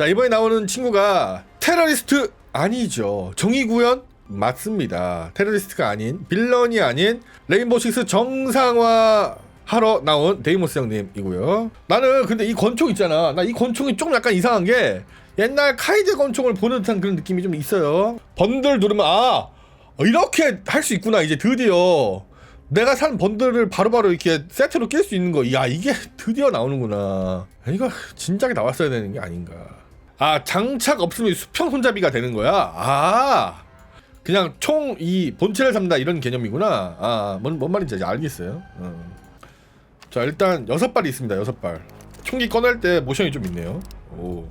자 이번에 나오는 친구가 테러리스트 아니죠. 정의구현? 맞습니다. 테러리스트가 아닌 빌런이 아닌 레인보우 식스 정상화 하러 나온 데이모스 형님이고요. 나는 근데 이 권총 있잖아. 나 이 권총이 좀 약간 이상한 게 옛날 카이드 권총을 보는 듯한 그런 느낌이 좀 있어요. 번들 누르면 아 이렇게 할 수 있구나 이제 드디어. 내가 산 번들을 바로바로 이렇게 세트로 낄 수 있는 거. 야, 이게 드디어 나오는구나. 이거 진작에 나왔어야 되는 게 아닌가. 아, 장착 없으면 수평 손잡이가 되는 거야? 아, 그냥 총 이 본체를 삼다 이런 개념이구나. 아, 뭔, 뭔 말인지 이제 알겠어요. 어. 자, 일단 여섯 발이 있습니다. 여섯 발. 총기 꺼낼 때 모션이 좀 있네요. 오.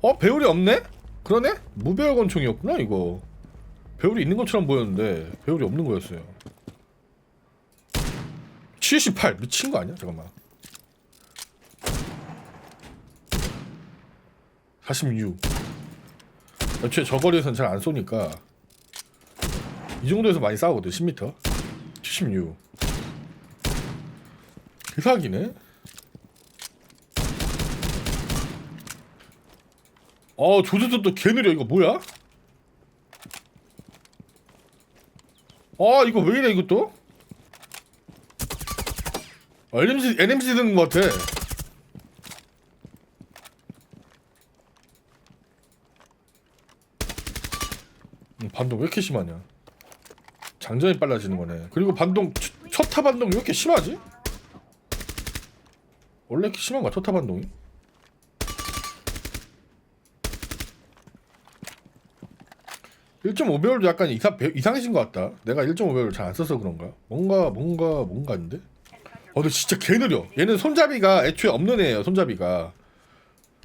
어, 배율이 없네? 그러네? 무배열 권총이었구나, 이거. 배율이 있는 것처럼 보였는데, 배율이 없는 거였어요. 78 미친 거 아니야? 잠깐만. 46. 애초에 저 거리에서는 잘 안 쏘니까 이 정도에서 많이 싸우거든 10m. 76. 대사기네. 어 조준도 또 개 느려 이거 뭐야? 아 이거 왜 이래 이것도? 어, NMC, NMC 드는 것 같아. 음, 반동 왜 이렇게 심하냐? 장전이 빨라지는 거네. 그리고 반동, 첫- 첫타 반동이 왜 이렇게 심하지? 원래 이렇게 심한가, 첫타 반동이? (1.5배율도) 약간 이상, 배- 이상해진 것 같다 내가 (1.5배율을) 잘안 써서 그런가 뭔가 뭔가 뭔가인데 어, 근데 진짜 개 느려. 얘는 손잡이가 애초에 없는 애예요, 손잡이가.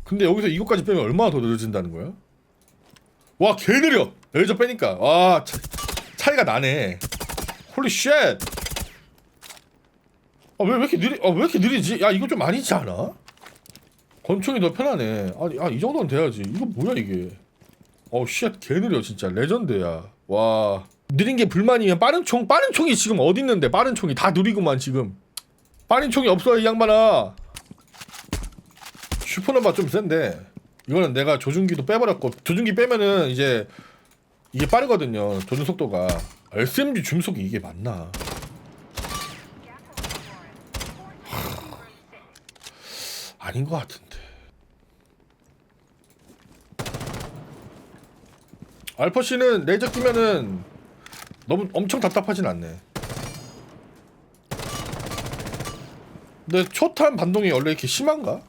근데 여기서 이것까지 빼면 얼마나 더 느려진다는 거야? 와, 개 느려. 레이저 빼니까. 와, 차, 차이가 나네. 홀리 쉣. 아, 왜, 왜 이렇게 느리, 아, 왜 이렇게 느리지? 야, 이거 좀 아니지 않아? 권총이 더 편하네. 아니, 아, 이 정도는 돼야지. 이거 뭐야, 이게. 어우, 쉣, 개 느려, 진짜. 레전드야. 와. 느린 게 불만이면 빠른 총, 빠른 총이 지금 어디 있는데, 빠른 총이. 다 느리구만, 지금. 빠른 총이 없어 이 양반아 슈퍼노바 좀 센데 이거는 내가 조준기도 빼버렸고 조준기 빼면은 이제 이게 빠르거든요 조준 속도가. SMG 중속이 이게 맞나? 하, 아닌 것 같은데. 알퍼씨는 레이저 끼면은 너무 엄청 답답하진 않네. 근데 초탄 반동이 원래 이렇게 심한가?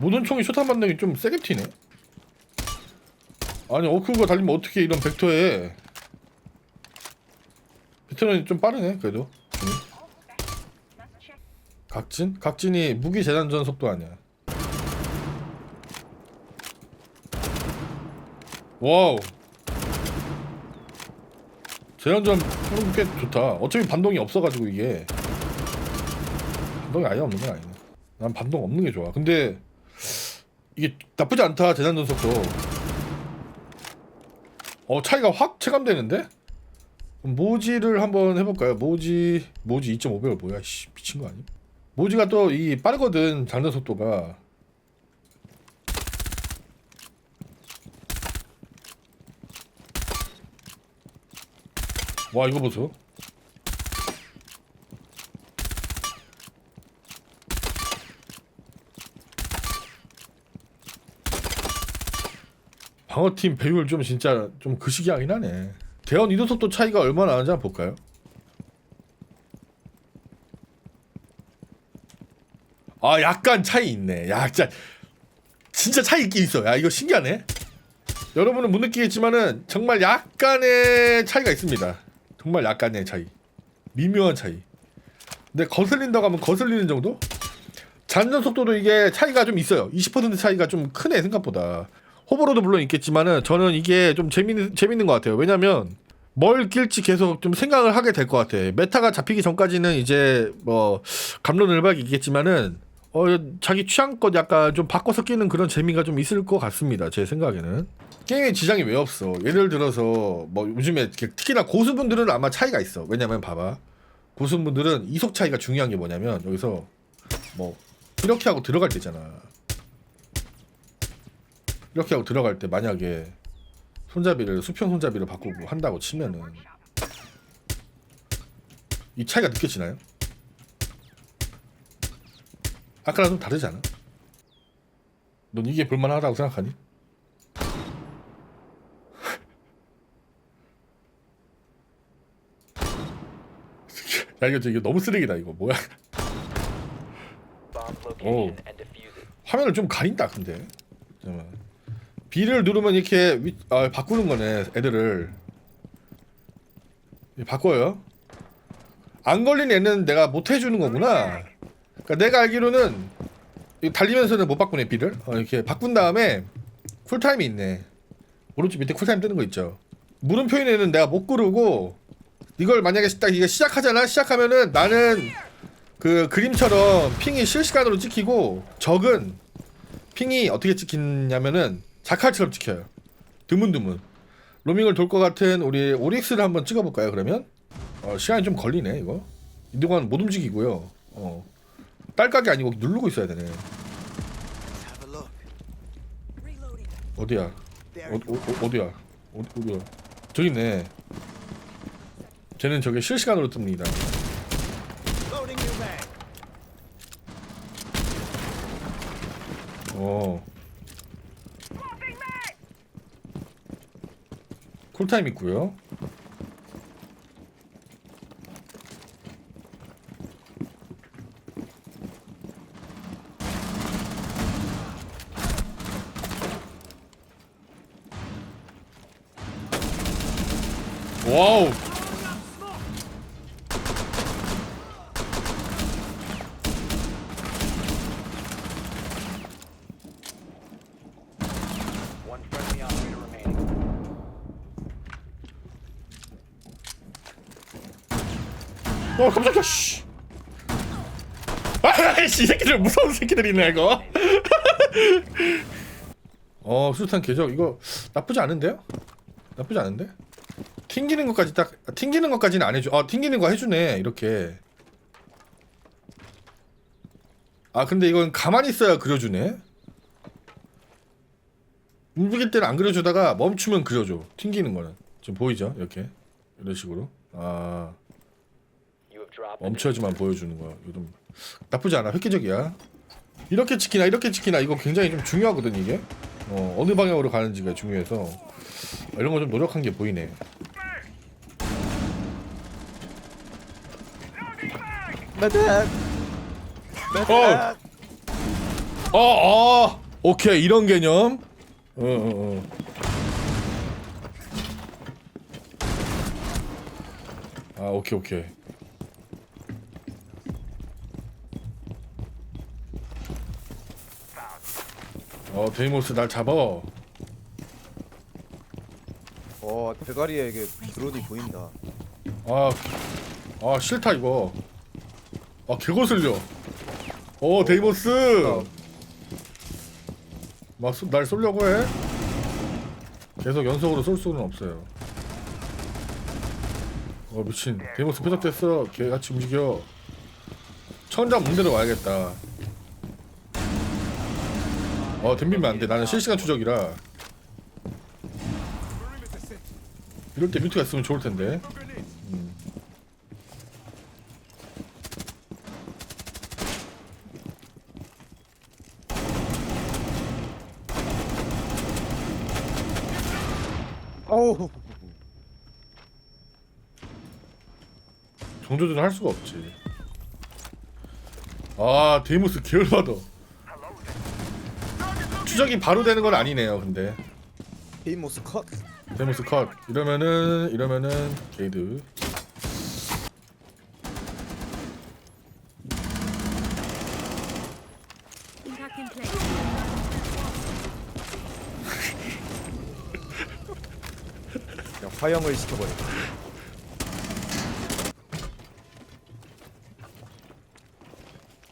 모든 총이 초탄 반동이 좀 세게 튀네. 아니 어크가 달리면 어떻게 이런 벡터에 벡터는 좀 빠르네 그래도. 음. 각진? 각진이 무기 재단전 속도 아니야. 와우. 하는 게 좋다. 어차피 반동이 없어가지고 이게 반동이 아예 없는 건 아니네. 난 반동 없는 게 좋아. 근데 이게 나쁘지 않다. 재단 전 속도. 어 차이가 확 체감되는데? 모지를 한번 해볼까요? 모지 모지 2.5배율 뭐야? 씨 미친 거 아니? 모지가 또 이 빠르거든 장전 속도가. 와 이거 보소 방어팀 배율 좀 진짜 좀 그 시기 하긴 하네 대원 이동 속도 차이가 얼마나 나는지 한번 볼까요? 아 약간 차이 있네 야 진짜 진짜 차이 있긴 있어 야 이거 신기하네 여러분은 못 느끼겠지만은 정말 약간의 차이가 있습니다. 정말 약간의 차이. 미묘한 차이. 근데 거슬린다고 하면 거슬리는 정도? 잔전 속도도 이게 차이가 좀 있어요. 20% 차이가 좀 크네 생각보다. 호불호도 물론 있겠지만은 저는 이게 좀 재밌는 재밌는 것 같아요. 왜냐면 뭘 낄지 계속 좀 생각을 하게 될 것 같아. 메타가 잡히기 전까지는 이제 뭐 감론을박이 있겠지만은 어 자기 취향껏 약간 좀 바꿔서 끼는 그런 재미가 좀 있을 것 같습니다. 제 생각에는. 게임에 지장이 왜 없어? 예를 들어서 뭐 요즘에 특히나 고수분들은 아마 차이가 있어. 왜냐면 봐봐. 고수분들은 이속 차이가 중요한 게 뭐냐면 여기서 뭐 이렇게 하고 들어갈 때잖아. 이렇게 하고 들어갈 때 만약에 손잡이를 수평 손잡이로 바꾸고 한다고 치면은 이 차이가 느껴지나요? 아까랑 좀 다르지 않아? 넌 이게 볼만하다고 생각하니? 야 이거 이거 너무 쓰레기다 이거 뭐야? It. 화면을 좀 가린다 근데 잠깐만 B를 누르면 이렇게 위, 아, 바꾸는 거네 애들을. 이 바꿔요? 안 걸린 애는 내가 못 해주는 거구나. 그러니까 내가 알기로는 이 달리면서는 못 바꾸네 B를. 어, 이렇게 바꾼 다음에 쿨타임이 있네. 오른쪽 밑에 쿨타임 뜨는 거 있죠. 물음표 있는 애는 내가 못 구르고 이걸 만약에 딱 이게 시작하잖아? 시작하면은 나는 그 그림처럼 핑이 실시간으로 찍히고 적은 핑이 어떻게 찍히냐면은 자칼처럼 찍혀요. 드문드문. 로밍을 돌 것 같은 우리 오릭스를 한번 찍어볼까요? 그러면 어, 시간이 좀 걸리네 이거. 이동안 못 움직이고요. 어. 딸깍이 아니고 누르고 있어야 되네. 어디야? 어, 어, 어, 어디야? 어, 어디야? 저기 있네. 쟤는 저게 실시간으로 뜹니다. 어. 쿨타임 있고요. 와우. 어 깜짝이야 씨. 아이씨 이 새끼들 무서운 새끼들이네 이거. 어 수류탄 궤적. 이거 나쁘지 않은데요? 나쁘지 않은데? 튕기는 것까지 딱 아, 튕기는 것까지는 안 해줘. 아 튕기는 거 해주네 이렇게. 아 근데 이건 가만히 있어야 그려주네. 움직일 때는 안 그려주다가 멈추면 그려줘. 튕기는 거는. 지금 보이죠? 이렇게. 이런 식으로. 아 You have dropped. the 멈춰야지만 보여주는 거야. 좀 나쁘지 않아. 획기적이야. 이렇게 지키나 이렇게 지키나 이거 굉장히 좀 중요하거든 이게. 어, 어느 방향으로 가는지가 중요해서 이런 거 좀 노력한 게 보이네. 어, 어, 어, 오케이 이런 개념. 어, 어, 어. 아, 오케이 오케이. 어 데이모스 날 잡아. 어 대가리에 이게 드론이 보인다. 아, 아 싫다 이거. 아 개거슬려. 어 데이모스! 막날 쏘려고 해? 계속 연속으로 쏠 수는 없어요. 어 미친. 데이모스 폐적됐어. 개같이 움직여. 천장 문대로 와야겠다 어 덤비면 안돼. 나는 실시간 추적이라. 이럴 때 뮤트가 있으면 좋을 텐데. 어우. 정조준은 할 수가 없지. 아 데이모스 계열받아. 추적이 바로 되는 건 아니네요. 근데 헤이모스 컷. 데이모스 컷 이러면은 이러면은 게이드. Impact in place. 야 화형을 시켜버려.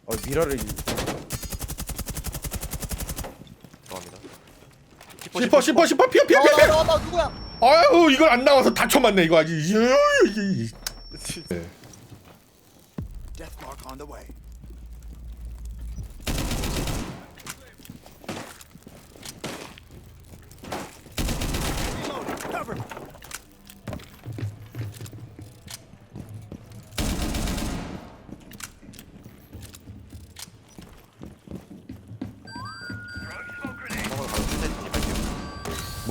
어 미라를 시퍼 시퍼 시퍼 피어 피어 피어 피어. 나나 나 누구야? 아유 이걸 안 나와서 다쳐 맞네 이거 아직. 네.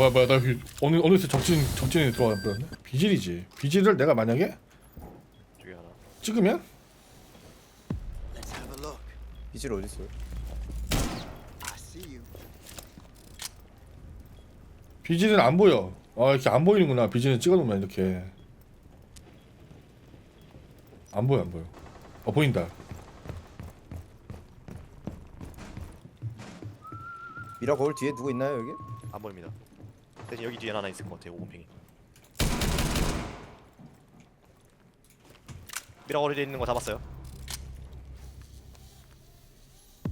뭐야 뭐야 나 그- 어느 어느새 정신 정신에 들어와 버렸네. 비질이지. 비질을 내가 만약에 저기 하나. 찍으면 Let's have a look. 비질 어디 있어요? I see you. 비질은 안 보여. 아 이렇게 안 보이는구나. 비질은 찍어놓으면 이렇게 안 보여 안 보여. 어 보인다. 미라 거울 뒤에 누구 있나요 여기? 안 보입니다. 대신 여기 뒤에 하나 있을 것 같아요. 오공팽이. 미라거리에 있는 거 잡았어요.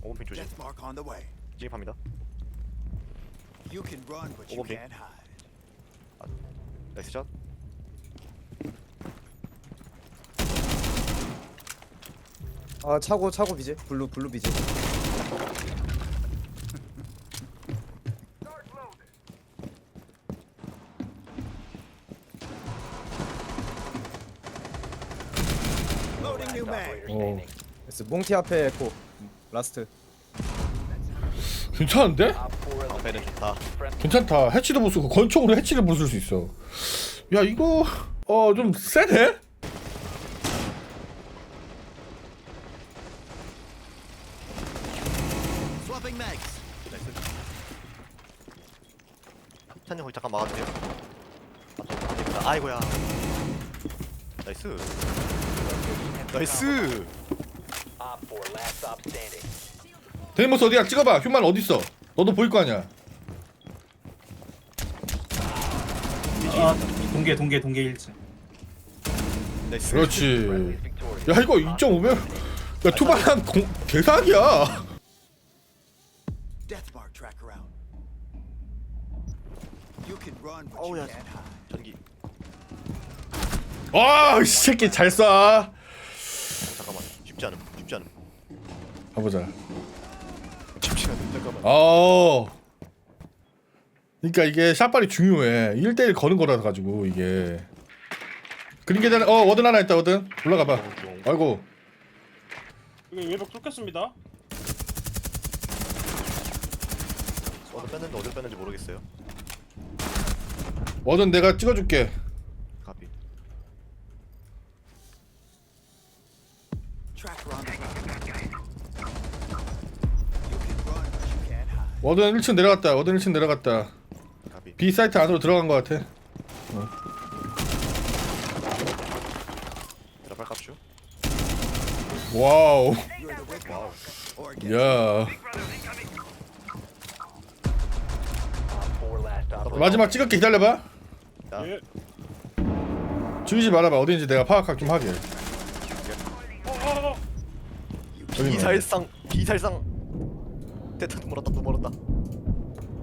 오공팽 조심. Death mark on the way. 진입합니다. You can run, but you Okay. can't hide. 나이스 샷. 아 차고 차고 비질 블루 블루 비질 그래서 몽티 앞에 에코 라스트 괜찮은데? Op 4 방패는 eliminated. 좋다. 괜찮다. 해치도 못 쓰고 권총으로 해치를 부술 수 있어. 야 이거 어 좀 세네? 나이스. 찬님 거기 잠깐 막아주세요. 아, 저 아닙니다. 아이고야. 나이스. 나이스. Op 4 last stop standing. 데이모스 어디야? 찍어봐. 휴만 어디 있어? 너도 보일 거 아니야. 아 동계 동계 동계 1층 나이스. 그렇지. 야 이거 2.5면 야 투발한 공 개사기야. Hide. 전기. 와이 새끼 잘 쏴. 잠깐만. 쉽지 않음. 가보자. 어. 그러니까 이게 샷발이 중요해. 1대1 거는 거라 가지고 이게. 그린 계단 어 워든 하나 있다 워든 올라가 봐. 아이고 여기 외벽 뚫겠습니다 어디 뺐는데 어디 뺐는지 모르겠어요. 워든 내가 찍어줄게. 워든 1층 내려갔다. 워든 1층 내려갔다. B 사이트 안으로 들어간 것 같아. 드랍할 값슈. 와우. 야. Op 4 last stop. 마지막 찍을게 기다려봐. 자. 예. 죽이지 말아봐. 어딘지 내가 파악 좀 하게. 저기 있네. 비살상 비살상. 대타 또 멀었다 또 멀었다.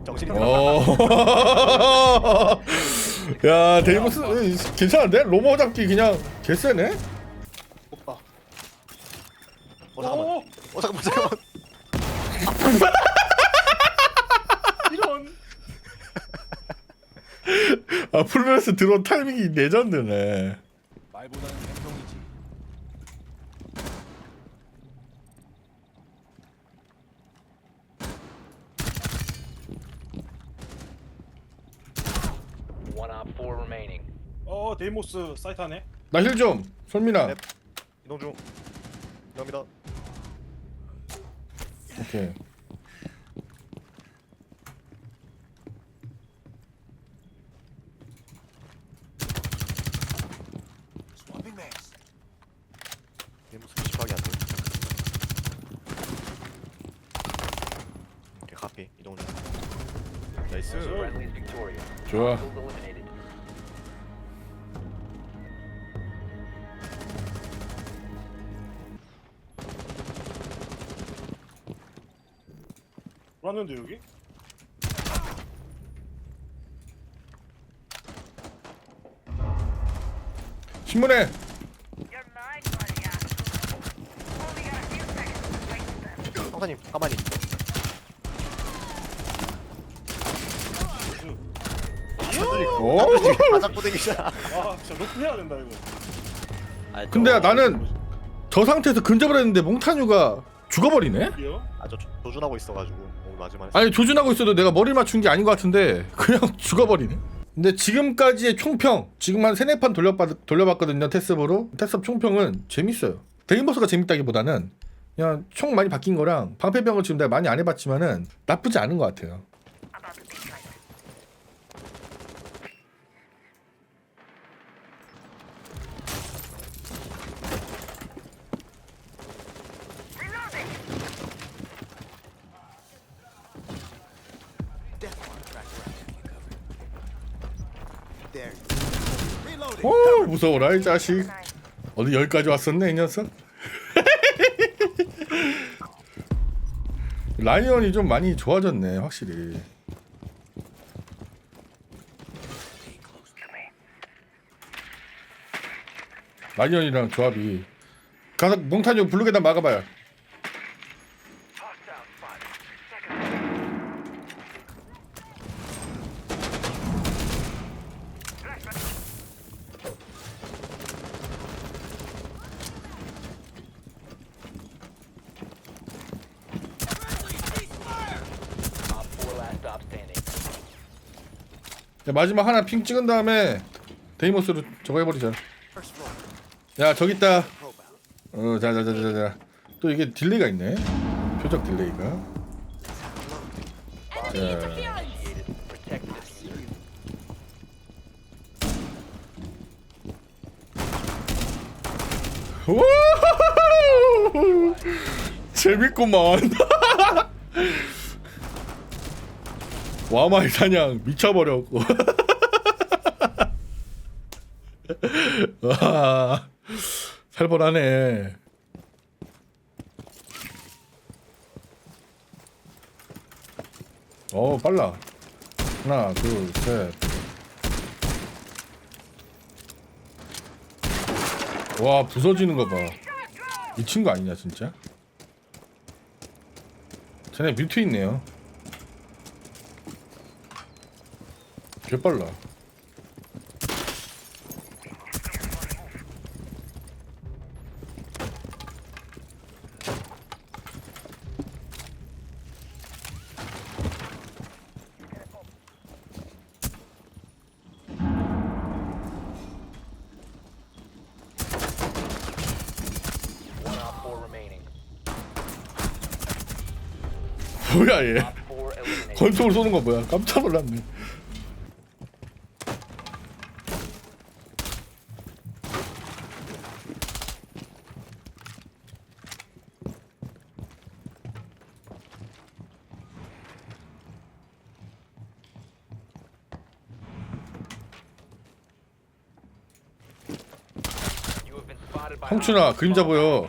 정신이. 어. 야 데이모스 으이, 괜찮은데? 로머 잡기 그냥 개쎄네. 오빠 어 잠깐만. 어어 잠깐만 잠깐만. 이런 아 풀면서 들어온 타이밍이 레전드네. One Op 4 remaining. 어 데이모스 사이트 안에 나힐 좀. 솔민아. 네. 이동 중. 감사합니다. 오케이. 안 돼. 오케이 카피 이동 중. 나이스. Friendly victorious. 좋아. 왔는데 여기 신문에. 형사님 가만히. 오. 아 진짜 로프 해야 된다 이거 근데 나는 저 상태에서 근접을 했는데 몽타뉴가 죽어버리네? 아저 조준하고 있어가지고 오늘 마지막에 아니 조준하고 있어도 내가 머리를 맞춘 게 아닌 것 같은데 그냥 죽어버리네. 근데 지금까지의 총평 지금 한 세네 판 돌려봤, 돌려봤거든요 테스업으로 테스업 총평은 재밌어요. 데인버스가 재밌다기보다는 그냥 총 많이 바뀐 거랑 방패병을 지금 내가 많이 안 해봤지만은 나쁘지 않은 것 같아요. 오 무서워라 이 자식. 어디 여기까지 왔었네 이 녀석. 라이언이 좀 많이 좋아졌네 확실히. 라이언이랑 조합이 가서 몽타뉴 형 블루계단 막아봐요. 야, 마지막 하나 핑 찍은 다음에 데이모스로 저거 해버리자. 야 저기 있다. 어, 자자자자자. 또 이게 딜레이가 있네. 표적 딜레이가. 자, 재밌구만. 와마의 사냥 미쳐버렸고. 와, 살벌하네. 어, 빨라. 하나, 둘, 셋. 와, 부서지는 거 봐. 미친 거 아니냐, 진짜? 쟤네 뮤트 있네요. 개 빨라. One op 4 remaining. 뭐야, 얘. Op 4 eliminated. 권총을 쏘는 거 뭐야? 깜짝 놀랐네. You have been 형춘아, 그림자 보여.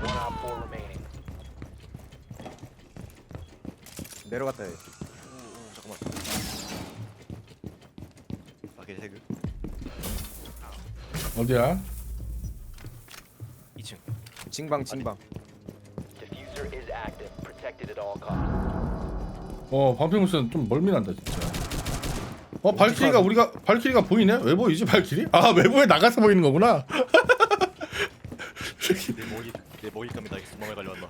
One op 4 remaining. 내려갔다 해. 오, 잠깐만 밖에 세그 어디야? 2층 징방 징방. Diffuser is active. Protected at all costs. 어, 방패무슨 좀 멀미난다, 진짜. 어, 발키리가 우리가 발키리가 보이네? 왜 보이지, 발키리? 아, 외부에 나가서 보이는 거구나. 내 먹이 내 나에게 도망을 갈려왔나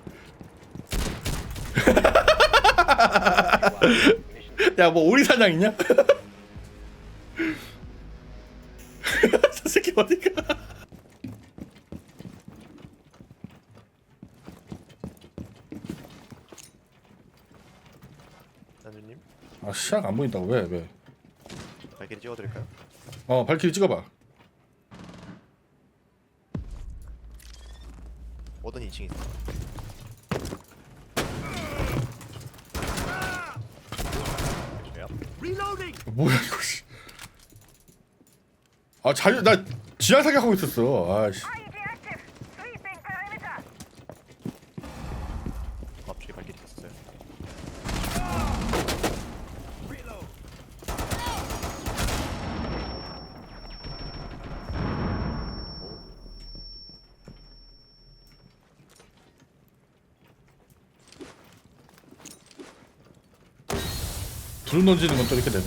Mission 야, 뭐 오리 사냥 있냐? 저 새끼 어디가? 난주님 아, 시작 안 보인다고 왜? 왜? 발길이 찍어드릴까요? 어, 발키리 찍어봐. 어떤 2층 있어 죄야? Reloading. 뭐야 이거? 씨. 아 자유 나 지하 사격하고 있었어. 아씨. IED active. Sweeping perimeter. 앞쪽에 발길이 있었어요. Reload. 드론 던지는 건 또 이렇게 되네.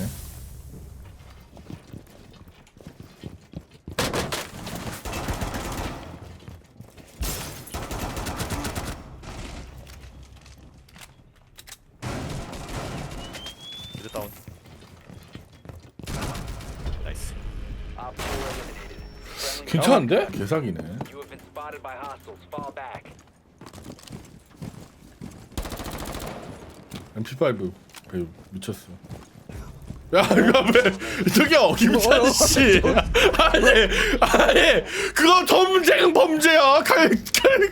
미드 다운. 나이스. Op 4 eliminated. Friendly 괜찮은데? 개사기네. You have been spotted by hostiles. Fall back. MP5 배우 미쳤어. 야 이거 왜 저기요 김찬 씨 아니 아니 그거 범죄는 범죄야 칼, 칼,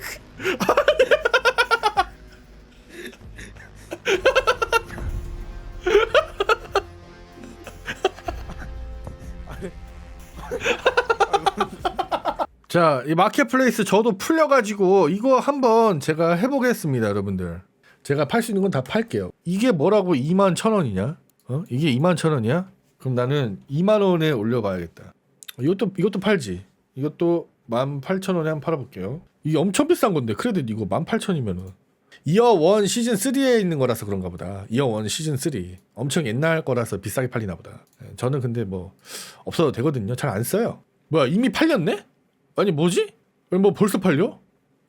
자, 이 마켓플레이스 저도 풀려가지고 이거 한번 제가 해보겠습니다, 여러분들. 제가 팔 수 있는 건 다 팔게요. 이게 뭐라고 2만 천 원이냐? 어? 이게 2만 천 원이야? 그럼 나는 2만 원에 올려봐야겠다. 이것도 이것도 팔지. 이것도 1만 8천 원에 한번 팔아볼게요. 이게 엄청 비싼 건데 크레딧 이거 1만 8천이면은 이어 1 시즌 3에 있는 거라서 그런가 보다. 이어 1 시즌 3 엄청 옛날 거라서 비싸게 팔리나 보다. 예, 저는 근데 뭐 없어도 되거든요. 잘 안 써요. 뭐야 이미 팔렸네? 아니 뭐지? 뭐 벌써 팔려?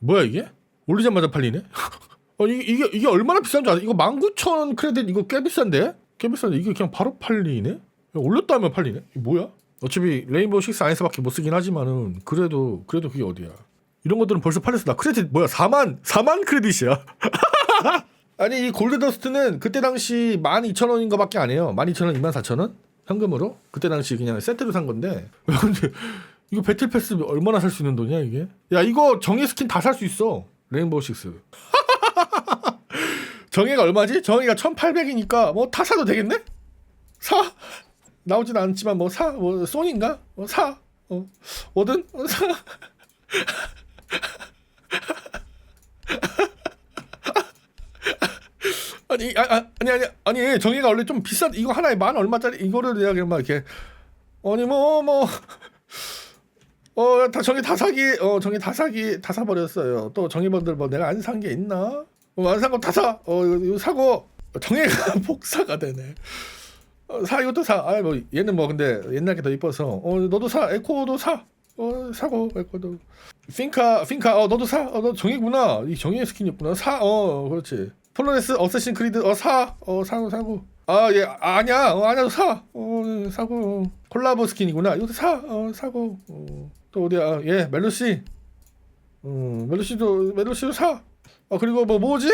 뭐야 이게? 올리자마자 팔리네? 아니 이게, 이게 얼마나 비싼 줄 알아? 이거 19,000원 크레딧 이거 꽤 비싼데? 꽤 비싼데 이게 그냥 바로 팔리네? 올렸다 하면 팔리네? 이게 뭐야? 어차피 레인보우 식스 안에서밖에 못 쓰긴 하지만은 그래도 그래도 그게 어디야? 이런 것들은 벌써 팔렸어. 나 크레딧 뭐야? 4만 4만 크레딧이야. 아니 이 골드더스트는 그때 당시 12,000원인가밖에 안 해요. 12,000원, 24,000원 현금으로 그때 당시 그냥 세트로 산 건데 근데 이거 배틀 패스 얼마나 살 수 있는 돈이야 이게? 야 이거 정예 스킨 다 살 수 있어 레인보우 식스. 정예가 얼마지? 정예가 1,800이니까 뭐 다 사도 되겠네? 사 나오진 않지만 뭐 사 뭐 소니인가? 뭐 사. 어 뭐든 어, 사. 아니 아, 아, 아니 아니 아니 정예가 원래 좀 비싼 이거 하나에 만 얼마짜리 이거를 내가 그냥 막 이렇게 아니 뭐 뭐 어, 다 정이 다 사기, 어, 정이 다 사기, 다 사버렸어요. 또 정의번들 뭐 내가 안 산 게 있나? 어, 안 산 거 다 사. 어, 이거, 이거 사고, 정의가 복사가 되네. 어, 사, 이것도 사. 아, 뭐, 얘는 뭐, 근데 옛날 게 더 이뻐서. 어, 너도 사. 에코도 사. 어, 사고, 에코도. 핑카, 핑카, 어, 너도 사. 어, 너 정의구나. 이 정의의 스킨이었구나. 사. 어, 그렇지. 폴로레스, 어쌔신 크리드, 어, 사. 어, 사고, 사고. 아, 얘, 아, 아니야. 어, 아니야. 사. 어, 사고. 어. 콜라보 스킨이구나. 이것도 사. 어, 사고. 어. 또 어디야? 예, 멜로시. 음, 멜로시도 멜로시도 사. 어 그리고 뭐 뭐지?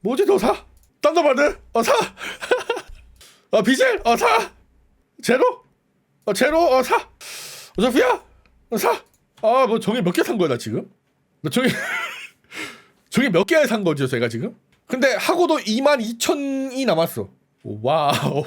뭐지 더 사? 딴더바드? 어 사. 어 비젤? 어 사. 제로? 어 제로? 어 사. 어 소피아? 어 사. 아뭐 종이 몇 개 산 거야 나 지금? 나 종이 종이 몇 개 산 거죠 제가 지금? 근데 하고도 2만 2천이 남았어. 와우.